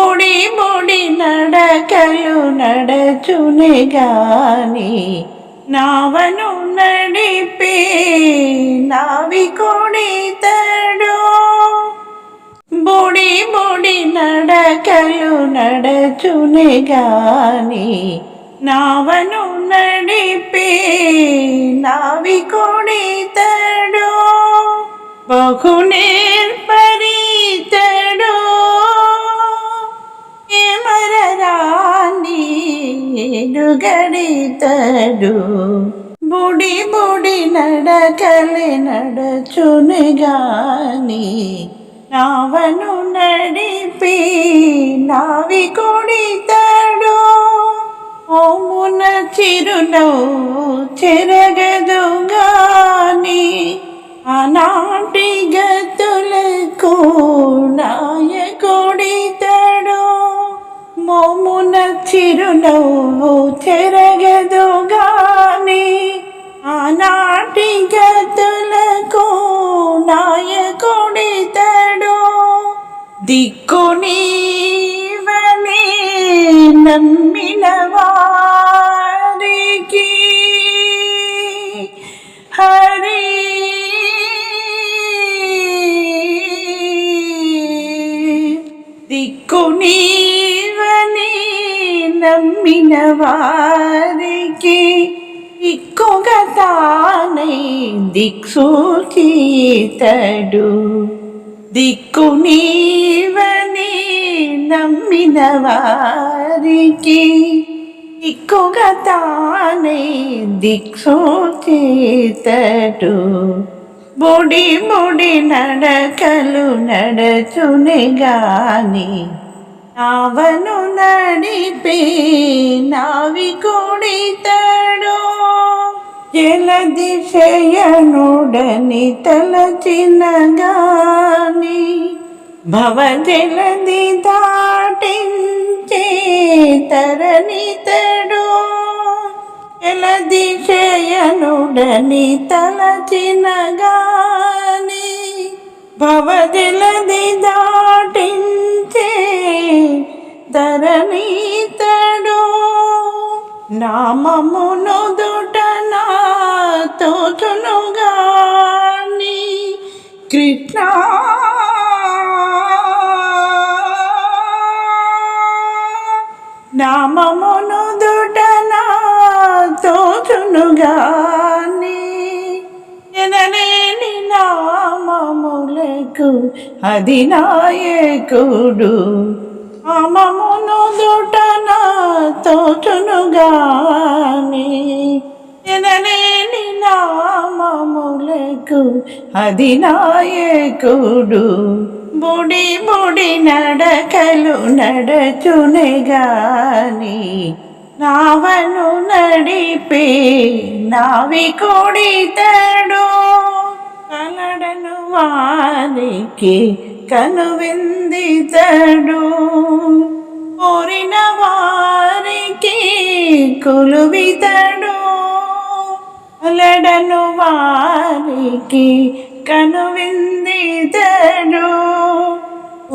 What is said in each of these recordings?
బుడి బుడి నడకలు నడచునే గాని నావను నడిపే నావికుడితడు బుడి బుడి నడకలు నడచునే గాని నావను నడిపే నావికుడితడు బహు నేర్పరితడు ఎమరరాని గడితడు బుడి బుడి నడకలి నడచుని గాని నావను నడిపి నావి కొడితడు. ఓమున చిరునవ్వు చెరగదు గాని ఆనాటి గతులకు నాయ చిరునవ్వు చెరగదు గాని ఆనాటి గతులకు నాయకుడితడు దిక్కు నీవని నమ్మిన వారికి హరి దిక్కు నీవని నమ్మిన వారికి ఇక్కుగా తానై దిక్సూచితడు దిక్కు నీవని నమ్మిన వారికి ఇక్కుగా తానై దిక్సూచితడు బొడి బొడి నడకలు నడచునే గాని నావను నడిపే నావికుడితడు జలదిశయనుడని తలచినగాని భవ జలది దాటించే తరణితడు జలదిశయనుడని తలచిన గాని దాటి కృష్ణ. నామమును దుట తోచునుగాని ఎనలేని నామములకు అది నాయకుడు నామమును దుటన తోచునుగాని ఎనలేని నామములకు అది నాయకుడు. బుడి బుడి నడకలు నడచునే గాని నావను నడిపే నావి కొడితడు కలడను వారికి కనువిందితడు కోరిన వారికి కొలువితడు అలడను వారికి కనువిందితడు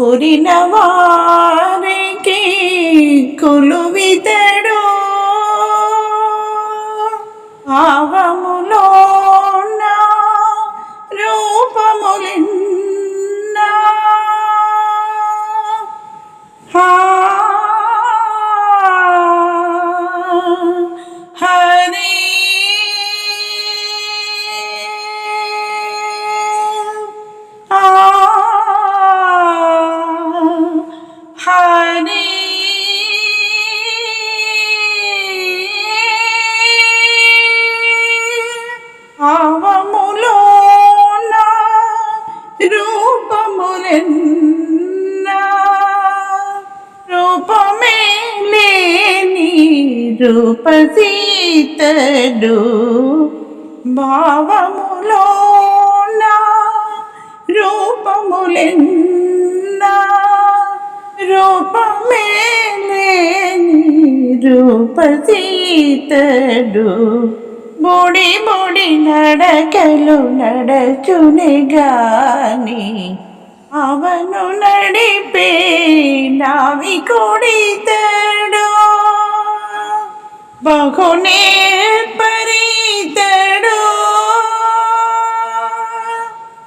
ఉరిన వారికి కొలువితడు రూపసీతడు భావములో రూపములెన్నా రూపమే లేని రూపసీతడు బుడి బుడి నడకలు నడచుని గాని అవను నడిపే ನಾವಿ ಕುಡಿತಡು బహునే పరీతడు.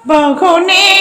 బహునే